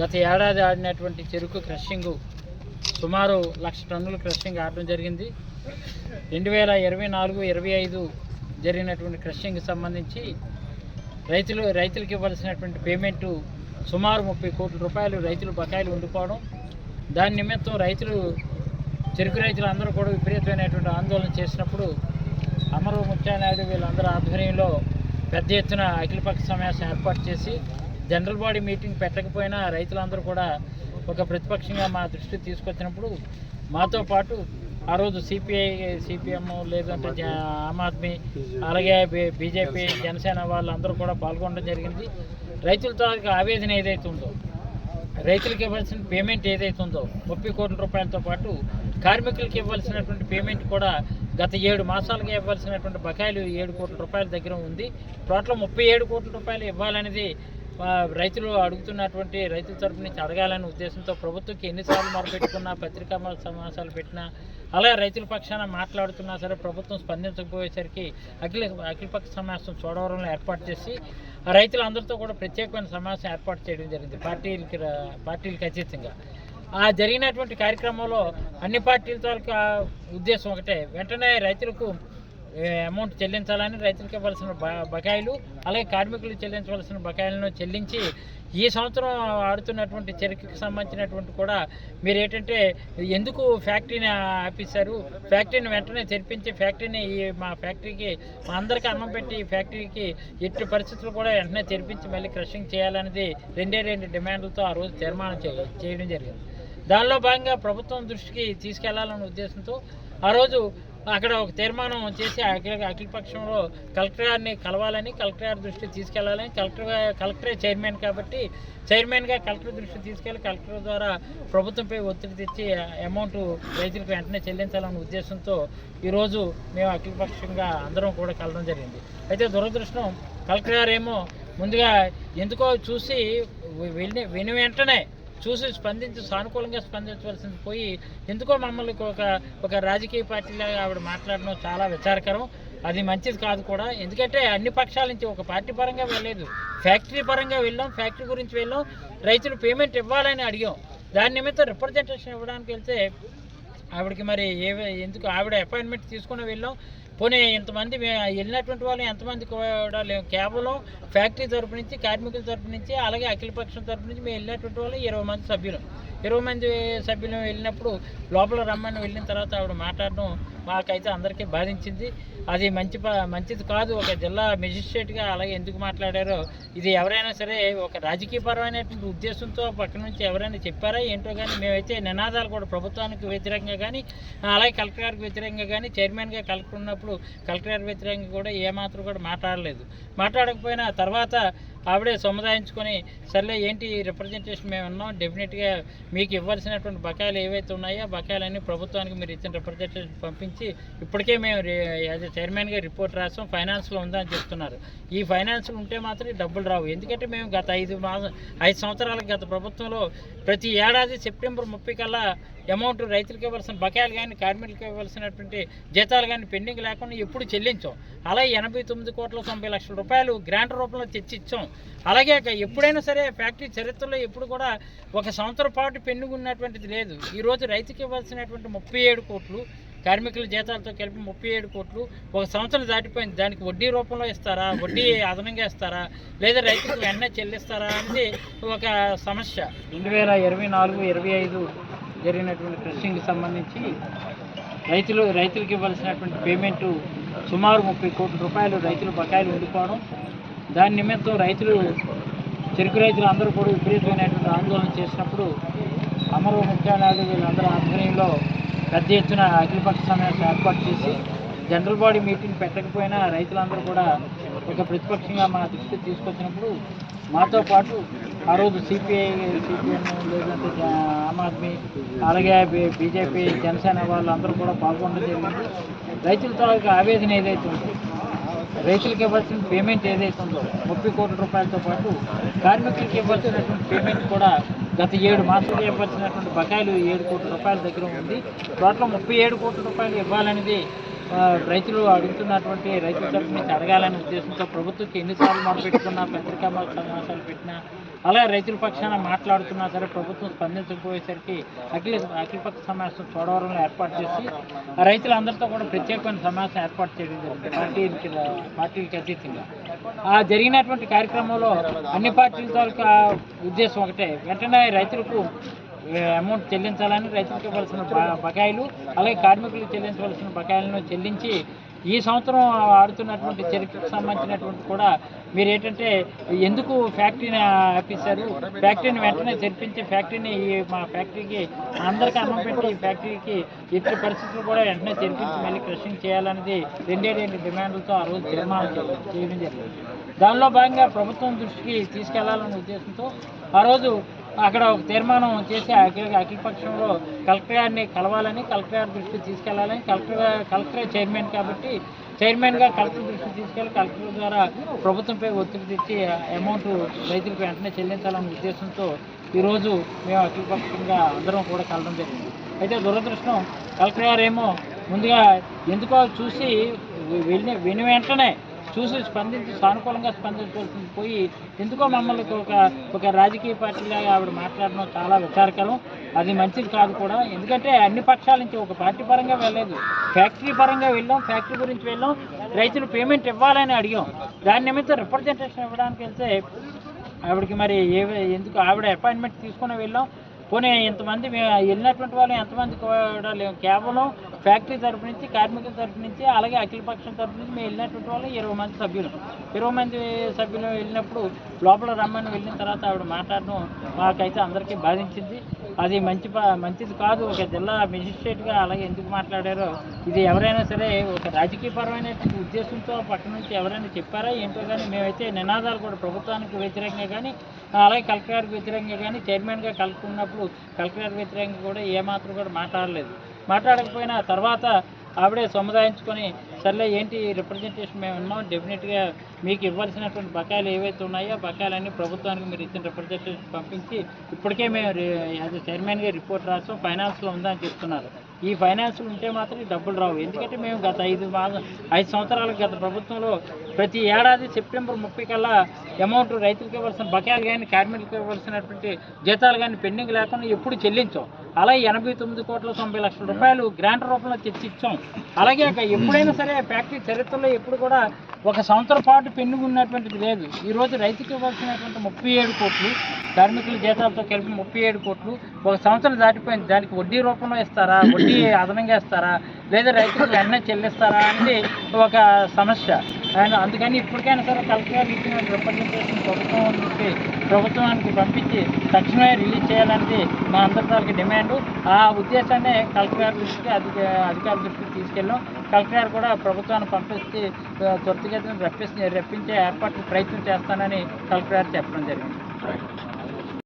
గత ఏడాది ఆడినటువంటి చెరుకు క్రషింగ్ సుమారు లక్ష టన్నుల క్రషింగ్ ఆడడం జరిగింది. రెండు వేల ఇరవై నాలుగు ఇరవై ఐదు జరిగినటువంటి క్రషింగ్కి సంబంధించి రైతులు రైతులకు ఇవ్వాల్సినటువంటి పేమెంటు సుమారు ముప్పై కోట్ల రూపాయలు రైతులు బకాయిలు ఉండిపోవడం. దాని నిమిత్తం రైతులు చెరుకు రైతులు అందరూ కూడా విపరీతమైనటువంటి ఆందోళన చేసినప్పుడు అమరు ముత్యానాయుడు వీళ్ళందరూ ఆధ్వర్యంలో పెద్ద ఎత్తున అఖిలపక్ష సమావేశం ఏర్పాటు చేసి జనరల్ బాడీ మీటింగ్ పెట్టకపోయినా రైతులందరూ కూడా ఒక ప్రతిపక్షంగా మా దృష్టికి తీసుకొచ్చినప్పుడు మాతో పాటు ఆ రోజు సిపిఐ సిపిఎం లేదంటే జ- ఆమ్ ఆద్మీ అలాగే బీజేపీ జనసేన వాళ్ళందరూ కూడా పాల్గొనడం జరిగింది. రైతుల తాలూకు ఆవేదన ఏదైతే ఉందో రైతులకు ఇవ్వాల్సిన పేమెంట్ ఏదైతే ఉందో ముప్పై కోట్ల రూపాయలతో పాటు కార్మికులకు ఇవ్వాల్సినటువంటి పేమెంట్ కూడా గత ఏడు మాసాలుగా ఇవ్వాల్సినటువంటి బకాయిలు ఏడు కోట్ల రూపాయల దగ్గర ఉంది. టోటల్ ముప్పై ఏడు కోట్ల రూపాయలు ఇవ్వాలనేది రైతులు అడుగుతున్నటువంటి రైతుల తరపు నుంచి అడగాలనే ఉద్దేశంతో ప్రభుత్వంకి ఎన్నిసార్లు మొరపెట్టుకున్నా పత్రికా సమావేశాలు పెట్టినా అలా రైతుల పక్షాన మాట్లాడుతున్నా సరే ప్రభుత్వం స్పందించకపోయేసరికి అఖిల అఖిలపక్ష సమావేశం చోడవరంలో ఏర్పాటు చేసి ఆ రైతులందరితో కూడా ప్రత్యేకమైన సమావేశం ఏర్పాటు చేయడం జరిగింది పార్టీలకి రా- పార్టీలకు అతీతంగా. ఆ జరిగినటువంటి కార్యక్రమంలో అన్ని పార్టీల తాలూకా ఉద్దేశం ఒకటే వెంటనే రైతులకు అమౌంట్ చెల్లించాలని రైతులకు ఇవ్వాల్సిన బ- బకాయిలు అలాగే కార్మికులు చెల్లించవలసిన బకాయిలను చెల్లించి ఈ సంవత్సరం ఆడుతున్నటువంటి చెరుకుకి సంబంధించినటువంటి కూడా మీరు ఏంటంటే ఎందుకు ఫ్యాక్టరీని ఆపేశారు? ఫ్యాక్టరీని వెంటనే తెరిపించి ఫ్యాక్టరీని ఈ మా ఫ్యాక్టరీకి మా అందరికీ అన్నం పెట్టి ఈ ఫ్యాక్టరీకి ఎట్టి పరిస్థితులు కూడా వెంటనే తెరిపించి మళ్ళీ క్రషింగ్ చేయాలనేది రెండే రెండు డిమాండ్లతో ఆ రోజు తీర్మానం చేయడం జరిగింది. దానిలో భాగంగా ప్రభుత్వం దృష్టికి తీసుకెళ్ళాలనే ఉద్దేశంతో ఆ రోజు అక్కడ ఒక తీర్మానం చేసి అఖిల అఖిలపక్షంలో కలెక్టర్ గారిని కలవాలని కలెక్టర్ గారి దృష్టి తీసుకెళ్ళాలని కలెక్టర్ కలెక్టరే చైర్మన్ కాబట్టి చైర్మన్గా కలెక్టర్ దృష్టికి తీసుకెళ్ళి కలెక్టర్ ద్వారా ప్రభుత్వంపై ఒత్తిడి తెచ్చి అమౌంట్ రైతులకు వెంటనే చెల్లించాలనే ఉద్దేశంతో ఈరోజు మేము అఖిలపక్షంగా అందరం కూడా కలవడం జరిగింది. అయితే దురదృష్టం కలెక్టర్ గారు ఏమో ముందుగా ఎందుకో చూసి విని విని వెంటనే చూసి స్పందించి సానుకూలంగా స్పందించవలసింది పోయి ఎందుకో మమ్మల్ని ఒక ఒక రాజకీయ పార్టీలాగా ఆవిడ మాట్లాడడం చాలా విచారకరం. అది మంచిది కాదు కూడా. ఎందుకంటే అన్ని పక్షాల నుంచి ఒక పార్టీ పరంగా వెళ్ళలేదు. ఫ్యాక్టరీ పరంగా వెళ్ళాం ఫ్యాక్టరీ గురించి వెళ్ళాం. రైతులు పేమెంట్ ఇవ్వాలని అడిగాం. దాని నిమిత్తం రిప్రజెంటేషన్ ఇవ్వడానికి వెళ్తే ఆవిడకి మరి ఏ ఎందుకు ఆవిడ అపాయింట్మెంట్ తీసుకుని వెళ్ళాం. పోనీ ఇంతమంది వెళ్ళినటువంటి వాళ్ళు ఎంతమంది కూడా లేవు. కేవలం ఫ్యాక్టరీ తరపు నుంచి కార్మికుల తరపు నుంచి అలాగే అఖిలపక్షం తరపు నుంచి మేము వెళ్ళినటువంటి వాళ్ళు ఇరవై మంది సభ్యులు. ఇరవై మంది సభ్యులు వెళ్ళినప్పుడు లోపల రమ్మని వెళ్ళిన తర్వాత ఆవిడ మాట్లాడడం మాకైతే అందరికీ బాధించింది. అది మంచి మంచిది కాదు. ఒక జిల్లా మెజిస్ట్రేట్గా అలాగే ఎందుకు మాట్లాడారో ఇది ఎవరైనా సరే ఒక రాజకీయపరమైనటువంటి ఉద్దేశంతో పక్క నుంచి ఎవరైనా చెప్పారా ఏంటో కానీ మేమైతే నినాదాలు కూడా ప్రభుత్వానికి వ్యతిరేకంగా కానీ అలాగే కలెక్టర్ గారికి వ్యతిరేకంగా కానీ చైర్మన్గా కలెక్టర్ ఉన్నప్పుడు కలెక్టర్ గారి వ్యతిరేకంగా కూడా ఏమాత్రం కూడా మాట్లాడలేదు. మాట్లాడకపోయినా తర్వాత ఆవిడే సముదాయించుకొని సర్లే ఏంటి రిప్రజెంటేషన్ మేము ఉన్నాం. డెఫినెట్గా మీకు ఇవ్వాల్సినటువంటి బకాయిలు ఏవైతే ఉన్నాయో బకాయిలన్నీ ప్రభుత్వానికి మీరు ఇచ్చిన రిప్రజెంటేషన్ పంపించి ఇప్పటికే మేము యాజ్ ఎ చైర్మన్గా రిపోర్ట్ రాసాం ఫైనాన్స్లో ఉందని చెప్తున్నారు. ఈ ఫైనాన్స్లో ఉంటే మాత్రం డబ్బులు రావు. ఎందుకంటే మేము గత ఐదు మాసం ఐదు సంవత్సరాలకు గత ప్రభుత్వంలో ప్రతి ఏడాది సెప్టెంబర్ ముప్పై కల్లా అమౌంట్ రైతులకు ఇవ్వాల్సిన బకాయిలు కానీ కార్మికులకు ఇవ్వాల్సినటువంటి జీతాలు కానీ పెండింగ్ లేకుండా ఎప్పుడు చెల్లించాం. అలా ఎనభై తొమ్మిది కోట్ల తొంభై లక్షల రూపాయలు గ్రాంట్ రూపంలో తెచ్చి ఇచ్చాం అలాగే ఎప్పుడైనా సరే ఫ్యాక్టరీ చరిత్రలో ఎప్పుడు కూడా ఒక సంవత్సరం పాటు పెండింగ్ ఉన్నటువంటిది లేదు. ఈరోజు రైతుకి ఇవ్వాల్సినటువంటి ముప్పై ఏడు కోట్లు కార్మికుల జీతాలతో కలిపి ముప్పై ఏడు కోట్లు ఒక సంవత్సరం దాటిపోయింది. దానికి వడ్డీ రూపంలో ఇస్తారా? వడ్డీ అదనంగా ఇస్తారా? లేదా రైతులకు వెంటనే చెల్లిస్తారా అనేది ఒక సమస్య. రెండు వేల ఇరవై నాలుగు ఇరవై ఐదు జరిగినటువంటి క్రషింగ్కి సంబంధించి రైతులు రైతులకు ఇవ్వాల్సినటువంటి పేమెంటు సుమారు ముప్పై కోట్ల రూపాయలు రైతులు బకాయిలు ఉండిపోవడం దాని నిమిత్తం రైతులు చెరుకు రైతులు అందరూ కూడా విపరీతమైనటువంటి ఆందోళన చేసినప్పుడు అమరు ముఖ్యాలయాలు వీళ్ళందరూ ఆధ్వర్యంలో పెద్ద ఎత్తున అఖిలపక్ష సమావేశం ఏర్పాటు చేసి జనరల్ బాడీ మీటింగ్ పెట్టకపోయినా రైతులందరూ కూడా ఒక ప్రతిపక్షంగా మా దృష్టికి తీసుకొచ్చినప్పుడు మాతో పాటు ఆ రోజు సిపిఐ సిపిఎం లేదంటే ఆమ్ ఆద్మీ అలాగే బీజేపీ జనసేన వాళ్ళు అందరూ కూడా పాల్గొనడం జరిగింది. రైతుల ఆవేదన ఏదైతే ఉందో రైతులకు ఇవ్వాల్సిన పేమెంట్ ఏదైతే ఉందో ముప్పై కోట్ల రూపాయలతో పాటు కార్మికులకు ఇవ్వాల్సినటువంటి పేమెంట్ కూడా గత ఏడు మాసాలు ఇవ్వాల్సినటువంటి బకాయిలు ఏడు కోట్ల రూపాయల దగ్గర ఉంది. టోటల్ ముప్పై ఏడు కోట్ల రూపాయలు ఇవ్వాలనేది రైతులు అడుగుతున్నటువంటి రైతుల తరఫు నుంచి అడగాలనే ఉద్దేశంతో ప్రభుత్వంకి ఎన్నిసార్లు మొదలుపెట్టుకున్నా పత్రికా సమావేశాలు పెట్టినా అలాగే రైతుల పక్షాన మాట్లాడుతున్నా సరే ప్రభుత్వం స్పందించకపోయేసరికి అఖిల అఖిలపక్ష సమావేశం చోడవరంలో ఏర్పాటు చేసి ఆ రైతులందరితో కూడా ప్రత్యేకమైన సమావేశం ఏర్పాటు చేయడం జరిగింది. పార్టీ పార్టీలకి అతీతంగా. ఆ జరిగినటువంటి కార్యక్రమంలో అన్ని పార్టీల తాలూకా ఉద్దేశం ఒకటే. వెంటనే రైతులకు అమౌంట్ చెల్లించాలని రైతులకు ఇవ్వాల్సిన బకాయిలు అలాగే కార్మికులకు చెల్లించవలసిన బకాయిలను చెల్లించి ఈ సంవత్సరం ఆడుతున్నటువంటి చరిత్రకు సంబంధించినటువంటి కూడా మీరు ఏంటంటే ఎందుకు ఫ్యాక్టరీని ఆపేశారు? ఫ్యాక్టరీని వెంటనే తెరిపించి ఫ్యాక్టరీని ఈ మా ఫ్యాక్టరీకి అందరికీ అన్నం పెట్టి ఈ ఫ్యాక్టరీకి ఎట్టి పరిస్థితులు కూడా వెంటనే తెరిపించి మళ్ళీ క్రషింగ్ చేయాలనేది రెండే రెండు డిమాండ్లతో ఆ రోజు తీర్మానం చేయడం చేయడం జరిగింది. దానిలో భాగంగా ప్రభుత్వం దృష్టికి తీసుకెళ్ళాలనే ఉద్దేశంతో ఆ రోజు అక్కడ ఒక తీర్మానం చేసి అఖిల పక్షంలో కలెక్టర్ గారిని కలవాలని కలెక్టర్ గారి దృష్టికి తీసుకెళ్ళాలని కలెక్టర్ కలెక్టర్ చైర్మన్ కాబట్టి చైర్మన్గా కలెక్టర్ దృష్టికి తీసుకెళ్ళి కలెక్టర్ ద్వారా ప్రభుత్వంపై ఒత్తిడి తెచ్చి అమౌంట్ రైతులకు వెంటనే చెల్లించాలనే ఉద్దేశంతో ఈరోజు మేము అఖిలపక్షంగా అందరం కూడా కలడం జరిగింది. అయితే దురదృష్టం కలెక్టర్ గారు ఏమో ముందుగా ఎందుకో చూసి వెళ్ళి విని వెంటనే చూసి స్పందించి సానుకూలంగా స్పందించవలసింది పోయి ఎందుకో మమ్మల్ని ఒక ఒక రాజకీయ పార్టీలాగా ఆవిడ మాట్లాడడం చాలా విచారకరం. అది మంచిది కాదు కూడా. ఎందుకంటే అన్ని పక్షాల నుంచి ఒక పార్టీ పరంగా వెళ్ళలేదు. ఫ్యాక్టరీ పరంగా వెళ్ళాం ఫ్యాక్టరీ గురించి వెళ్ళాం. రైతులు పేమెంట్ ఇవ్వాలని అడిగాం. దాని నిమిత్తం రిప్రజెంటేషన్ ఇవ్వడానికి వెళ్తే ఆవిడకి మరి ఏ ఎందుకు ఆవిడ అపాయింట్మెంట్ తీసుకుని వెళ్ళాం. పోనీ ఇంతమంది వెళ్ళినటువంటి వాళ్ళు ఎంతమంది కూడా లేవు. కేవలం ఫ్యాక్టరీ తరపు నుంచి కార్మికుల తరపు నుంచి అలాగే అఖిలపక్షం తరపు నుంచి మేము వెళ్ళినటువంటి వాళ్ళు ఇరవై మంది సభ్యులు. ఇరవై మంది సభ్యులు వెళ్ళినప్పుడు లోపల రమ్మని వెళ్ళిన తర్వాత ఆవిడ మాట్లాడడం మాకైతే అందరికీ బాధించింది. అది మంచి మంచిది కాదు. ఒక జిల్లా మెజిస్ట్రేట్గా అలాగే ఎందుకు మాట్లాడారో ఇది ఎవరైనా సరే ఒక రాజకీయపరమైనటువంటి ఉద్దేశంతో పక్క నుంచి ఎవరైనా చెప్పారా ఏంటో కానీ మేమైతే నినాదాలు కూడా ప్రభుత్వానికి వ్యతిరేకంగా కానీ అలాగే కలెక్టర్ గారికి వ్యతిరేకంగా కానీ చైర్మన్గా కలుపుకున్నప్పుడు కలెక్టర్ గారికి వ్యతిరేకంగా కూడా ఏమాత్రం కూడా మాట్లాడలేదు. మాట్లాడకపోయినా తర్వాత ఆవిడే సముదాయించుకొని సర్లే ఏంటి రిప్రజెంటేషన్ మేము ఉన్నాం డెఫినెట్గా మీకు ఇవ్వాల్సినటువంటి బకాయిలు ఏవైతే ఉన్నాయో బకాయిలన్నీ ప్రభుత్వానికి మీరు ఇచ్చిన రిప్రజెంటేషన్ పంపించి ఇప్పటికే మేము యాజ్ చైర్మన్గా రిపోర్ట్ రాసాం ఫైనాన్స్లో ఉందని చెప్తున్నారు. ఈ ఫైనాన్స్లు ఉంటే మాత్రం డబ్బులు రావు. ఎందుకంటే మేము గత ఐదు మాసం ఐదు సంవత్సరాలకు గత ప్రభుత్వంలో ప్రతి ఏడాది సెప్టెంబర్ ముప్పై కల్లా అమౌంట్ రైతులకు ఇవ్వాల్సిన బకాయిలు కానీ కార్మికులకు ఇవ్వాల్సినటువంటి జీతాలు కానీ పెండింగ్ లేకుండా ఎప్పుడు చెల్లించాం. అలాగే ఎనభై తొమ్మిది కోట్ల తొంభై లక్షల రూపాయలు గ్రాంట్ రూపంలో తెచ్చి ఇచ్చాం. అలాగే ఒక ఎప్పుడైనా సరే ఫ్యాక్టరీ చరిత్రలో ఎప్పుడు కూడా ఒక సంవత్సరం పాటు పెండింగ్ ఉన్నటువంటిది లేదు. ఈరోజు రైతుకి ఇవ్వాల్సినటువంటి ముప్పై ఏడు కోట్లు కార్మికుల జీతాలతో కలిపి ముప్పై ఏడు కోట్లు ఒక సంవత్సరం దాటిపోయింది. దానికి వడ్డీ రూపంలో ఇస్తారా? వడ్డీ అదనంగా ఇస్తారా? లేదా రైతులకు వెంటనే చెల్లిస్తారా అనేది ఒక సమస్య. అండ్ అందుకని ఇప్పటికైనా సరే కలెక్టర్ ఇచ్చిన రిప్రజెంటేషన్ ప్రభుత్వం చెప్పి ప్రభుత్వానికి పంపించి తక్షణమే రిలీజ్ చేయాలంటే మా అందరి తాలూకు డిమాండ్. ఆ ఉద్దేశాన్ని కలెక్టర్ గారి దృష్టికి అధిక అధికారుల దృష్టికి తీసుకెళ్ళాం. కలెక్టర్ గారు కూడా ప్రభుత్వాన్ని పంపించి ఆ, త్వరితగతిన రప్పించే ఏర్పాట్లు ప్రయత్నం చేస్తానని కలెక్టర్ గారు చెప్పడం జరిగింది.